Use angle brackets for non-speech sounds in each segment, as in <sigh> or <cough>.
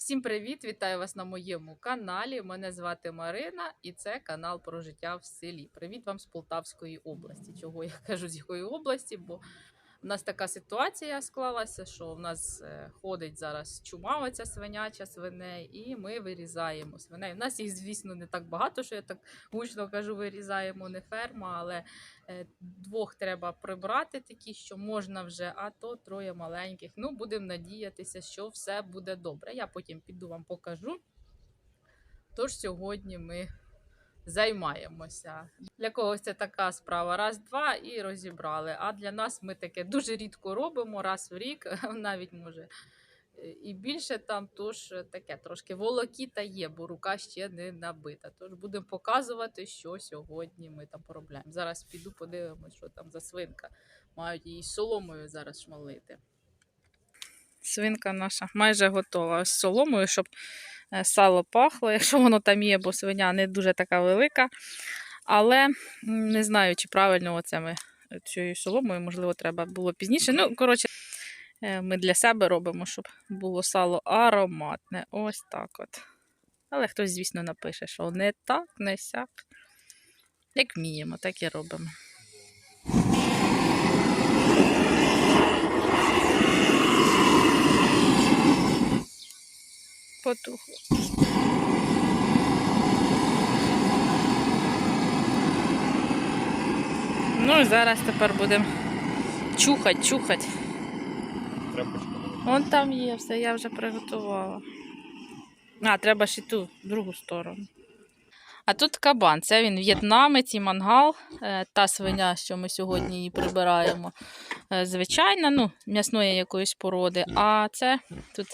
Всім привіт! Вітаю вас на моєму каналі. Мене звати Марина, і це канал про життя в селі. Привіт вам з Полтавської області. Чого я кажу з якої області? Бо в нас така ситуація склалася, що в нас е, ходить зараз чума, оця свиняча свиней, і ми вирізаємо свиней. У нас їх, звісно, не так багато, що я так гучно кажу, вирізаємо не ферма, але е, двох треба прибрати такі, що можна вже, а то троє маленьких. Ну, будемо надіятися, що все буде добре. Я потім піду вам покажу. Тож сьогодні ми займаємося. Для когось це така справа, раз-два і розібрали. А для нас ми таке дуже рідко робимо, раз в рік, <laughs> навіть може і більше там, тож таке трошки волокіта є, бо рука ще не набита. Тож будемо показувати, що сьогодні ми там поробляємо. Зараз піду подивимось, що там за свинка. Мають її соломою зараз шмалити. Свинка наша майже готова. З соломою, щоб сало пахло, <laughs> якщо воно там є, бо свиня не дуже така велика. Але не знаю, чи правильно оце ми цією соломою, можливо, треба було пізніше. Ну, коротше, е, ми для себе робимо, щоб було сало ароматне. Ось так от. Але хтось, звісно, напише, що не так, не сяк. Як вміємо, так і робимо. Потухло. Ну і зараз тепер будемо чухати, чухати. Вон там є все, я вже приготувала. А, треба ще ту другу сторону. А тут кабан. Це він в'єтнамець і мангал. Е, Та свиня, що ми сьогодні її прибираємо. е, Звичайна, ну, м'ясної якоїсь породи. А це тут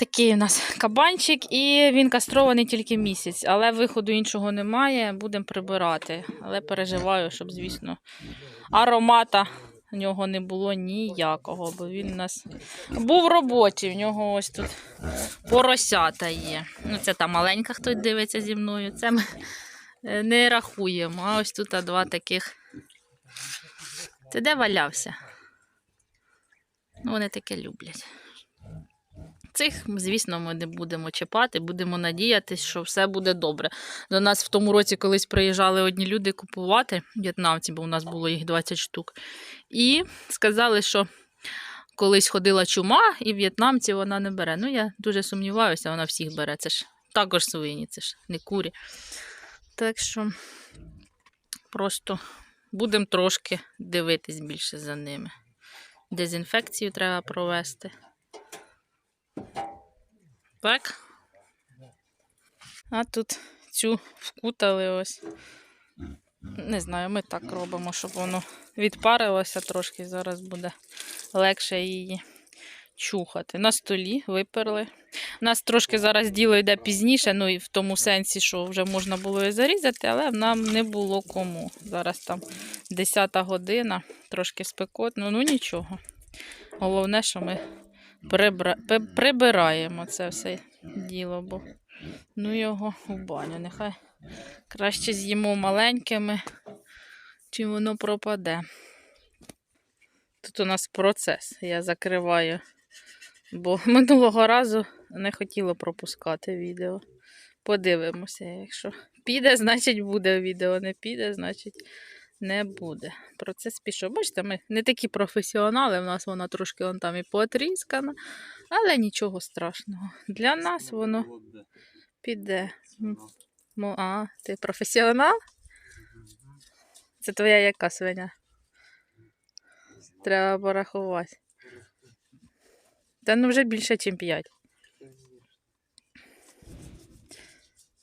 такий у нас кабанчик, і він кастрований тільки місяць, але виходу іншого немає. Будемо прибирати. Але переживаю, щоб, звісно, аромата в нього не було ніякого, бо він у нас був в роботі. В нього ось тут поросята є. Ну, це та маленька, хто дивиться зі мною. Це ми е, не рахуємо. А ось тут два таких. Ти де валявся? Ну, вони таке люблять. Цих, звісно, ми не будемо чіпати, будемо надіятися, що все буде добре. До нас в тому році колись приїжджали одні люди купувати в'єтнамці, бо у нас було їх 20 штук. І сказали, що колись ходила чума, і в'єтнамці вона не бере. Ну, я дуже сумніваюся, вона всіх бере. Це ж також свині, це ж не курі. Так що просто будемо трошки дивитись більше за ними. Дезінфекцію треба провести. Так. А тут цю вкутали ось. Не знаю, ми так робимо, щоб воно відпарилося трошки. Зараз буде легше її чухати. На столі виперли. У нас трошки зараз діло йде пізніше, ну і в тому сенсі, що вже можна було і зарізати, але нам не було кому. Зараз там 10 година, трошки спекотно, ну нічого. Головне, що ми прибра... прибираємо це все діло, бо ну його в баню. Нехай краще з'їмо маленькими, чим воно пропаде. Тут у нас процес. Я закриваю, бо <laughs> минулого разу не хотіла пропускати відео. Подивимося, якщо піде, значить буде відео. Не піде, значить не буде. Процес пішов. Бачите, ми не такі професіонали, в нас вона трошки вон там і потріскана, але нічого страшного. Для нас воно піде. А, ти професіонал? Це твоя яка свиня? Треба порахувати. Та ну вже більше, ніж 5.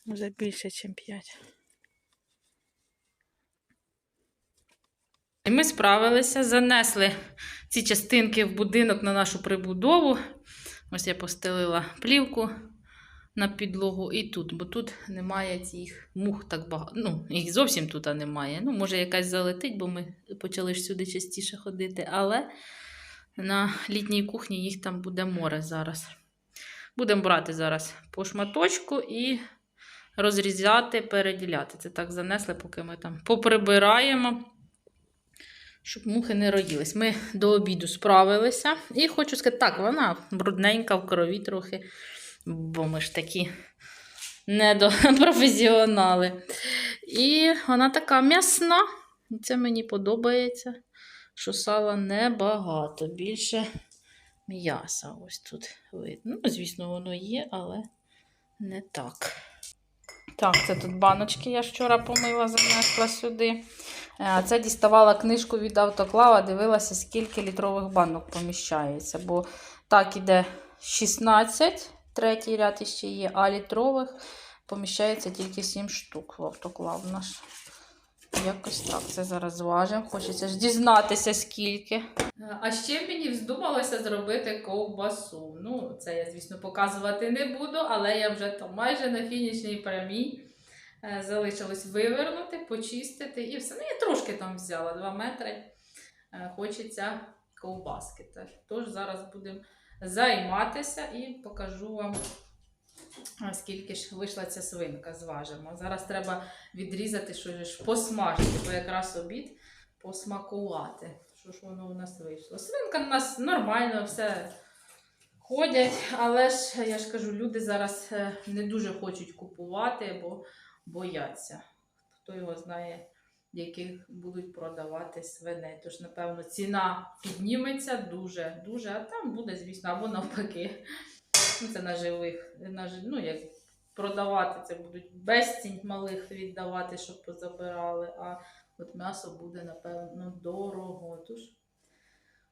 Вже більше, ніж 5. І ми справилися, занесли ці частинки в будинок на нашу прибудову. Ось я постелила плівку на підлогу і тут, бо тут немає цих мух так багато. Ну, їх зовсім тут немає. Ну, може, якась залетить, бо ми почали ж сюди частіше ходити, але на літній кухні їх там буде море зараз. Будемо брати зараз по шматочку і розрізати, переділяти. Це так занесли, поки ми там поприбираємо, щоб мухи не роїлись. Ми до обіду справилися. І хочу сказати, так, вона брудненька в крові трохи, бо ми ж такі недопрофесіонали. І вона така м'ясна. Це мені подобається, що сала небагато, більше м'яса. Ось тут видно. Ну, звісно, воно є, але не так. Так, це тут баночки я вчора помила, занесла сюди. Е, це діставала книжку від автоклава, дивилася, скільки літрових банок поміщається. Бо так іде 16, третій ряд іще є, а літрових поміщається тільки 7 штук в автоклав наш. Якось так це зараз зважимо. Хочеться ж дізнатися, скільки. Е, А ще мені вздумалося зробити ковбасу. Ну, це я, звісно, показувати не буду, але я вже там майже на фінішній прямій. Е, Залишилось вивернути, почистити і все. Ну, я трошки там взяла 2 метри. Е, Хочеться ковбаски. Тож зараз будемо займатися і покажу вам, скільки ж вийшла ця свинка. Зважимо. Зараз треба відрізати, що ж посмажити, бо якраз обід посмакувати. Що ж воно у нас вийшло? Свинка у нас нормально, все ходять, але ж я ж кажу, люди зараз е, не дуже хочуть купувати, бо бояться. Хто його знає, яких будуть продавати свиней. Тож, напевно, ціна підніметься дуже, дуже, а там буде, звісно, або навпаки. Ну, це на живих, на, ну, як продавати це будуть безцінь малих віддавати, щоб позабирали. А от м'ясо буде, напевно, дорого. Тож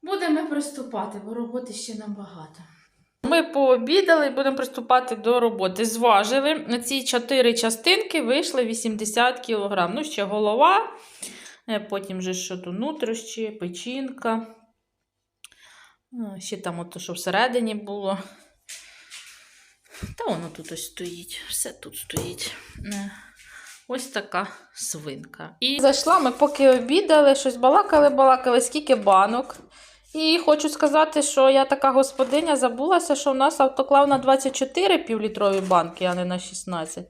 будемо приступати, бо роботи ще нам багато. Ми пообідали і будемо приступати до роботи. Зважили ці чотири частинки вийшли 80 кг. Ну, ще голова, е, потім же що тут нутрощі, печінка. Е, Ще там, от, що всередині було. Та воно тут ось стоїть, все тут стоїть. Ось така свинка. І зайшла, ми поки обідали, щось балакали, балакали, скільки банок. І хочу сказати, що я така господиня забулася, що в нас автоклав на 24 півлітрові банки, а не на 16.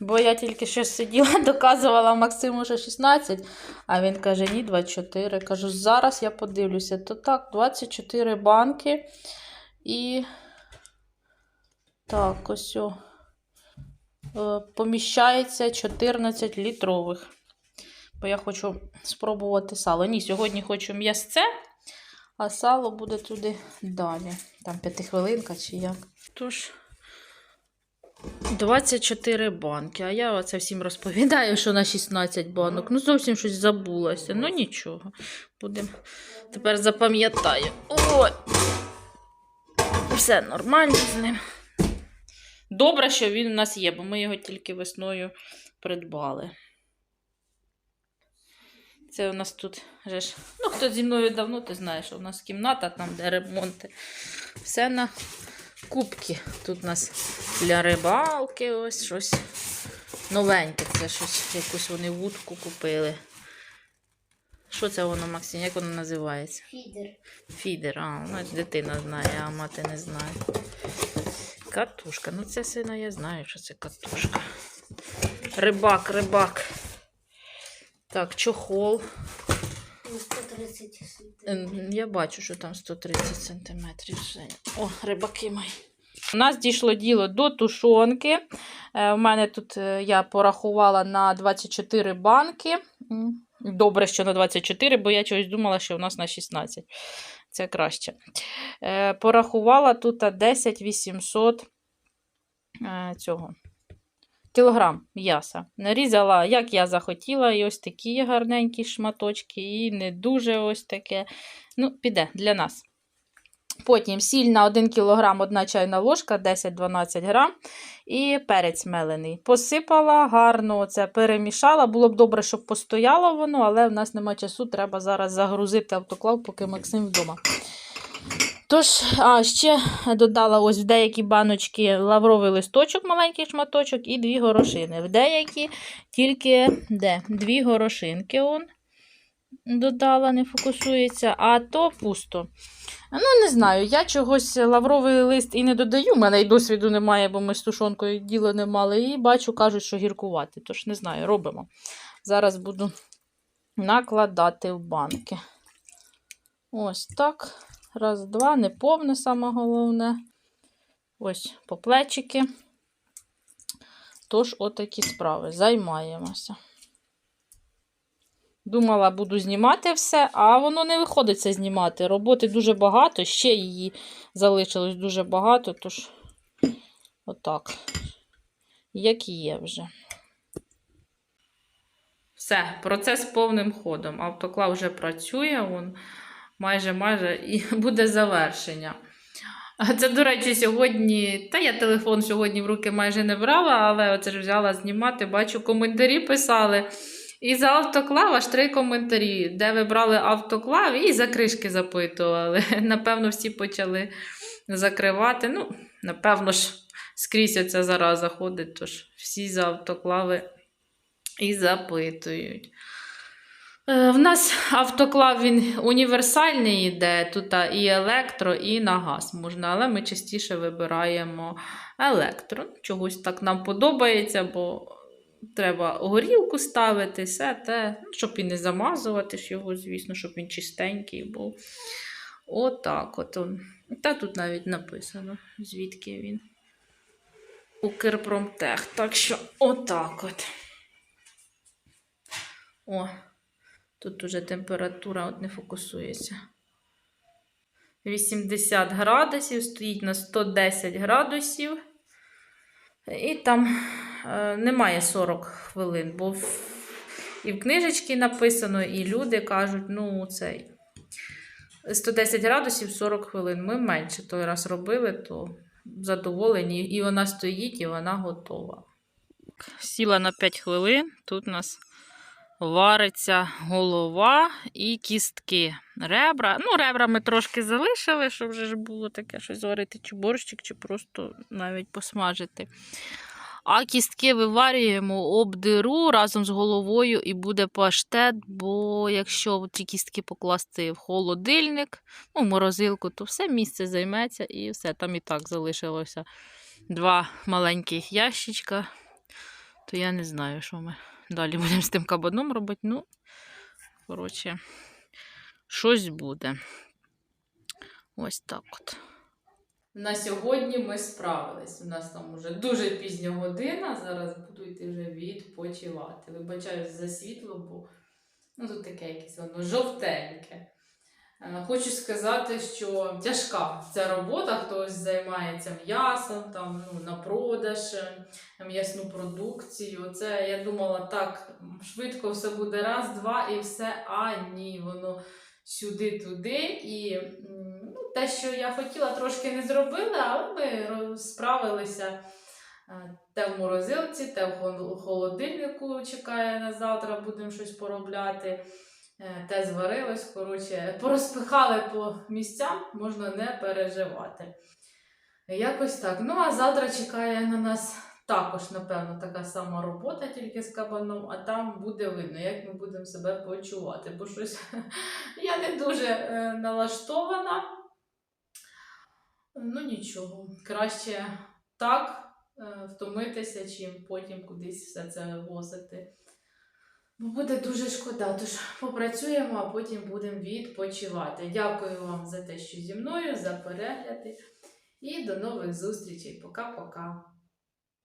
Бо я тільки що сиділа, <laughs> доказувала Максиму, що 16, а він каже, ні, 24. Кажу, зараз я подивлюся. То так, 24 банки. І так, ось о, поміщається 14 літрових. Бо я хочу спробувати сало. Ні, сьогодні хочу м'ясце, а сало буде туди далі. Там п'ятихвилинка чи як. Тож, 24 банки. А я оце всім розповідаю, що на 16 банок. Ну, зовсім щось забулося. Ну нічого. Будемо тепер запам'ятаю. Ой! Все нормально з ним. Добре, що він у нас є, бо ми його тільки весною придбали. Це у нас тут же ж. Ну, хто зі мною давно, ти знаєш, що у нас кімната, там, де ремонти. Все на кубки. Тут у нас для рибалки ось щось новеньке. Це щось, якусь вони вудку купили. Що це воно, Максим? Як воно називається? Фідер. Фідер, а, ну, дитина знає, а мати не знає. Катушка. Ну, це сина я знаю, що це катушка. Рибак, рибак. Так, чохол. 130 Е, Я бачу, що там 130 сантиметрів. О, рибаки мої. У нас дійшло діло до тушонки. Е, У мене тут е, я порахувала на 24 банки. Добре, що на 24, бо я чогось думала, що у нас на 16. Це краще. Е, Порахувала тут 10 800 е, цього. Кілограм м'яса. Нарізала, як я захотіла, і ось такі гарненькі шматочки, і не дуже ось таке. Ну, піде для нас. Потім сіль на 1 кг, 1 чайна ложка, 10-12 грам. І перець мелений. Посипала гарно, це перемішала. Було б добре, щоб постояло воно, але в нас нема часу, треба зараз загрузити автоклав, поки Максим вдома. Тож, а ще додала ось в деякі баночки лавровий листочок, маленький шматочок, і дві горошини. В деякі тільки де? Дві горошинки он додала, не фокусується, а то пусто. Ну, не знаю, я чогось лавровий лист і не додаю. У мене й досвіду немає, бо ми з тушонкою діло не мали. І бачу, кажуть, що гіркувати. Тож не знаю, робимо. Зараз буду накладати в банки. Ось так. Раз, два, не повне, саме головне. Ось по плечики. Тож, отакі справи. Займаємося. Думала, буду знімати все, а воно не виходить знімати. Роботи дуже багато, ще її залишилось дуже багато, тож отак. Як є вже. Все, процес повним ходом. Автоклав вже працює, он майже майже і <laughs> буде завершення. Це, до речі, сьогодні. Та я телефон сьогодні в руки майже не брала, але оце ж взяла знімати. Бачу, коментарі писали. І за автоклав аж три коментарі, де ви брали автоклав і за кришки запитували. <laughs> Напевно, всі почали закривати. Ну, напевно ж, скрізь оця зараза ходить, тож всі за автоклави і запитують. Е, В нас автоклав він універсальний йде, тут і електро, і на газ можна, але ми частіше вибираємо електро. Чогось так нам подобається, бо треба горілку ставити, все те, ну, щоб і не замазувати його, звісно, щоб він чистенький був. Отак от. Та тут навіть написано, звідки він. Укрпромтех. Так що отак от. О, тут уже температура от не фокусується. 80 градусів, стоїть на 110 градусів. І там немає 40 хвилин, бо і в книжечці написано, і люди кажуть, ну, цей 110 градусів 40 хвилин. Ми менше той раз робили, то задоволені. І вона стоїть, і вона готова. Сіла на 5 хвилин. Тут у нас вариться голова і кістки. Ребра. Ну, ребра ми трошки залишили, щоб вже ж було таке щось зварити, чи борщик, чи просто навіть посмажити. А кістки виварюємо об диру разом з головою і буде паштет, бо якщо ці кістки покласти в холодильник, ну, в морозилку, то все місце займеться і все. Там і так залишилося два маленьких ящичка. То я не знаю, що ми далі <laughs> будемо з тим кабаном робити. Ну, коротше, щось буде. Ось так от. На сьогодні ми справились. У нас там уже дуже пізня година. Зараз буду йти вже відпочивати. Вибачаю за світло, бо ну, тут таке якесь воно жовтеньке. Е, Хочу сказати, що тяжка ця робота, хтось займається м'ясом, там, ну, на продаж, е, м'ясну продукцію. Це я думала, так швидко все буде раз, два і все. А ні, воно сюди-туди. І ну, те, що я хотіла, трошки не зробили, але ми справилися. Е, Те в морозилці, те в холодильнику чекає на завтра, будемо щось поробляти. Е, Те зварилось, коротше, порозпихали по місцям, можна не переживати. Якось так. Ну, а завтра чекає на нас також, напевно, така сама робота, тільки з кабаном, а там буде видно, як ми будемо себе почувати. Бо щось <laughs> я не дуже е, налаштована. Ну, нічого, краще так е, втомитися, чим потім кудись все це возити. Бо буде дуже шкода, тож попрацюємо, а потім будемо відпочивати. Дякую вам за те, що зі мною, за перегляди. І до нових зустрічей. Пока-пока.